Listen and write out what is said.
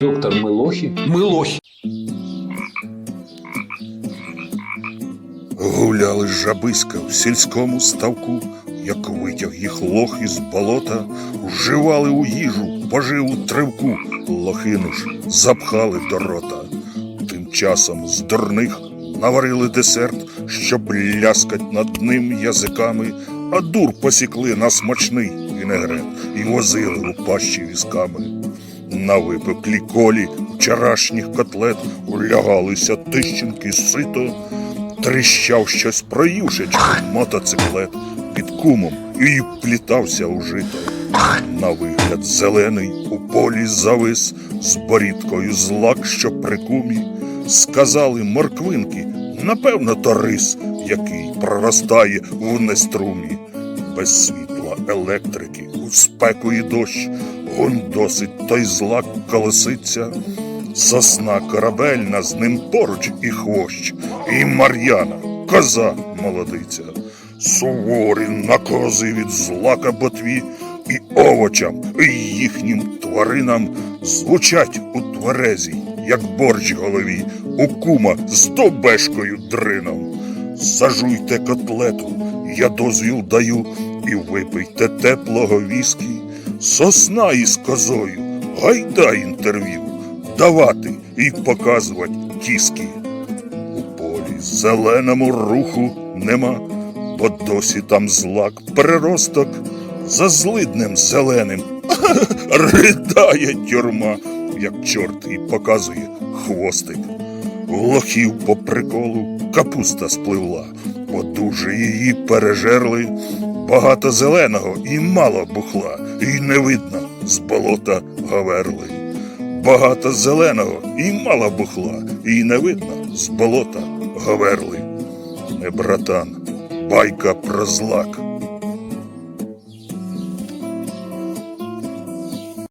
Доктор Милохи? Милохи. Гуляли жабиська в сільському ставку, як витяг їх лох із болота, вживали у їжу поживу тривку, лохину ж запхали до рота. Тим часом з дурних наварили десерт, щоб ляскать над ним язиками, а дур посікли на смачний вінегрет і возили у пащі візками. На випеклі колі вчорашніх котлет улягалися тищенки сито, тріщав щось про юшечку мотоциклет під кумом і вплітався у жито. На вигляд зелений у полі завис з борідкою злак, що при кумі. Сказали морквинки, напевно, то рис, який проростає в неструмі. Без світла електрики у спеку і дощ, гон досить той злак колеситься. Сосна корабельна з ним поруч і хвощ, і Мар'яна, коза молодиця, суворі накази від злака ботві, і овочам, і їхнім тваринам звучать у тверезій, як борщ голові, у кума з довбешкою дрином. Зажуйте котлету, я дозвіл даю, і випийте теплого віскі, сосна із козою, гайда інтерв'ю, давати і показувати кіски. У полі зеленому руху нема, бо досі там злак переросток, за злиднем зеленим ридає тюрма, як чорт і показує хвостик. У лохів по приколу капуста спливла, бо дуже її пережерли. Багато зеленого і мало бухла, і не видно з болота гаверли. Багато зеленого і мало бухла, і не видно з болота гаверли. Не братан, байка про злак,